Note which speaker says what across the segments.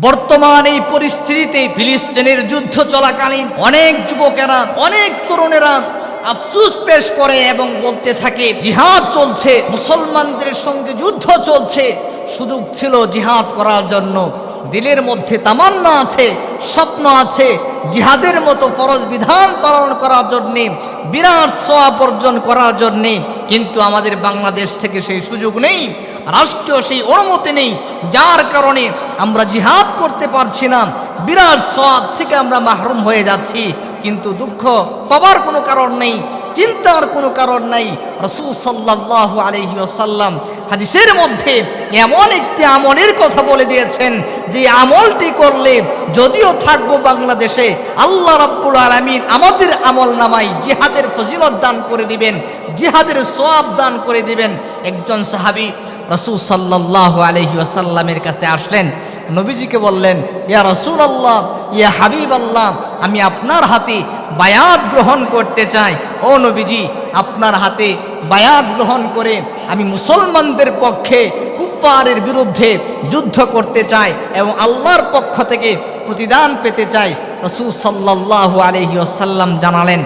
Speaker 1: বর্তমান এই পরিস্থিতিতে ফিলিস্তিনের যুদ্ধ চলাকালীন অনেক যুবকেরা, অনেক তরুণেরা আফসুস পেশ করে এবং বলতে থাকে, জিহাদ চলছে, মুসলমানদের সঙ্গে যুদ্ধ চলছে। সুযোগ ছিল জিহাদ করার জন্য। দিলের মধ্যে তামান্না আছে, স্বপ্ন আছে। জিহাদের মতো ফরজ বিধান পালন করার জন্যে, বিরাট সোয়াব অর্জন করার জন্যে। কিন্তু আমাদের বাংলাদেশ থেকে সেই সুযোগ নেই। রাষ্ট্রীয় সেই অনুমতি নেই। যার কারণে আমরা জিহাদ করতে পারছি না। বিরাট সব থেকে আমরা মাহরুম হয়ে যাচ্ছি। কিন্তু দুঃখ পাবার কোনো কারণ নেই, চিন্তার কোনো কারণ নাই। রসুল সাল্লাহ আলহি আসাল্লাম হাদিসের মধ্যে এমন একটি আমলের কথা বলে দিয়েছেন যে আমলটি করলে যদিও থাকব বাংলাদেশে, আল্লাহ রাব্বুল আলমিন আমাদের আমল নামাই জিহাদের ফজিলত দান করে দিবেন, জিহাদের সোয়াব দান করে দিবেন। একজন সাহাবি রসুল সাল্লাহ আলহি আসাল্লামের কাছে আসলেন নবীজিকে বললেন, ইয়া রসুল আল্লাহ ইয়া হাবিব আল্লাহ আমি আপনার হাতে বায়াত গ্রহণ করতে চাই। ও নবীজি, আপনার হাতে বায়াত গ্রহণ করে আমি মুসলমানদের পক্ষে কুফারের বিরুদ্ধে যুদ্ধ করতে চাই এবং আল্লাহর পক্ষ থেকে প্রতিদান পেতে চাই। রসুল সাল্লাহ আলহি আসাল্লাম জানালেন,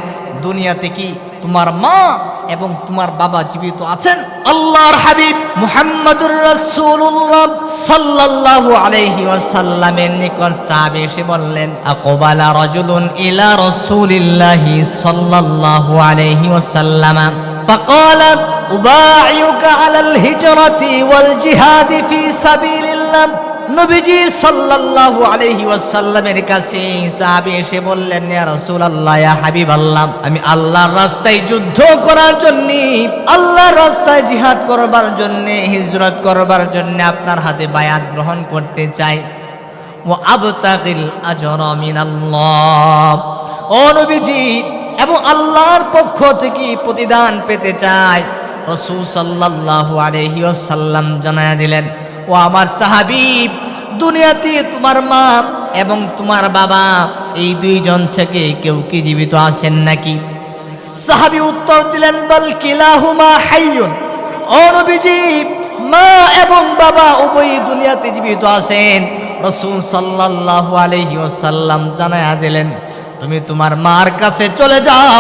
Speaker 1: দুনিয়াতে কি তোমার মা এবং তোমার বাবা জীবিত আছেন আল্লাহর হাবিব মুহাম্মাদুর রাসূলুল্লাহ সাল্লাল্লাহু আলাইহি ওয়াসাল্লামের নিকট সাহাবী এসে বললেন, আকবালা রাজুলুন ইলা রাসূলিল্লাহি সাল্লাল্লাহু আলাইহি ওয়াসাল্লাম? فقال أبايعك على الهجرة والجهاد في سبيل الله নবীজি সাল্লাল্লাহু আলাইহি ওয়াসাল্লামের কাছে সাহাবী এসে বললেন ইয়া রাসূলুল্লাহ ইয়া হাবিবাল্লাহ আমি আল্লাহর রাস্তায় যুদ্ধ করার জন্য আল্লাহর রাস্তায় জিহাদ করবার জন্য হিজরত করবার জন্য আপনার হাতে বায়াত গ্রহণ করতে চাই ও আবতাকিল আজরা মিনাল্লাহ ও নবীজি এবং আল্লাহর পক্ষ থেকে প্রতিদান পেতে রসুল সাল্লাল্লাহু আলাইহি ওয়াসাল্লাম জানায়া দিলেন, ও আমার সাহাবিব দুনিয়াতে তোমার মা এবং তোমার বাবা, এই দুইজন থেকে কেউ কি জীবিত আছেন নাকি? সাহাবি উত্তর দিলেন, বল কিলাহুমা হাইয়ুন। ও নবীজি, মা এবং বাবা উভয়ই দুনিয়াতে জীবিত আছেন। রসুল সাল্লাল্লাহু আলাইহি ওয়াসাল্লাম জানায়া দিলেন তুমি তোমার মার কাছে চলে যাও,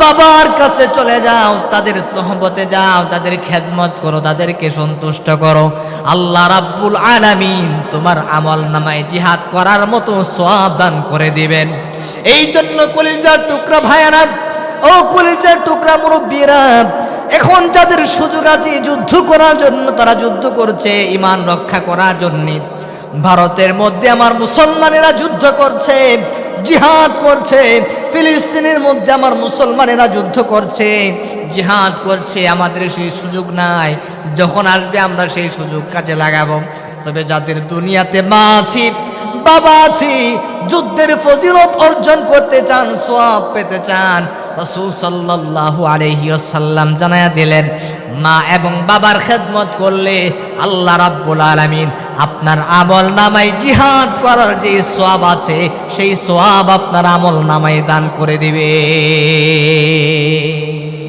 Speaker 1: বাবার কাছে চলে যাও, তাদের সহবতে যাও, তাদের খেদমত করো, তাদেরকে সন্তুষ্ট করো। আল্লাহ রাব্বুল আলামিন তোমার আমল নামায় জিহাদ করার মতো সওয়াব দান করে দিবেন। এই জন্য কলিজার টুকরা ভাইয়ারা, ও কলিজার টুকরা মুরব্বীরা, এখন যাদের সুযোগ আছে যুদ্ধ করার জন্য, তারা যুদ্ধ করছে, ইমান রক্ষা করার জন্য। ভারতের মধ্যে আমার মুসলমানেরা যুদ্ধ করছে জিহাদ করছে, ফিলিস্তিনের মধ্যে আমার মুসলমানেরা যুদ্ধ করছে, জিহাদ করছে, আমাদের সেই সুযোগ নাই, যখন আসবে আমরা সেই সুযোগ কাজে লাগাবো। তবে যাদের দুনিয়াতে মা আছি, বাবা আছি, যুদ্ধের ফজিলত অর্জন করতে চান সব পেতে চান, রসুল ওয়াসাল্লাম জানায়া দিলেন, মা এবং বাবার খেদমত করলে আল্লাহ রাব্বুল আলামিন আপনার আমল নামায় জিহাদ করার যে সোয়াব আছে, সেই সোয়াব আপনার আমল নামায় দান করে দিবে।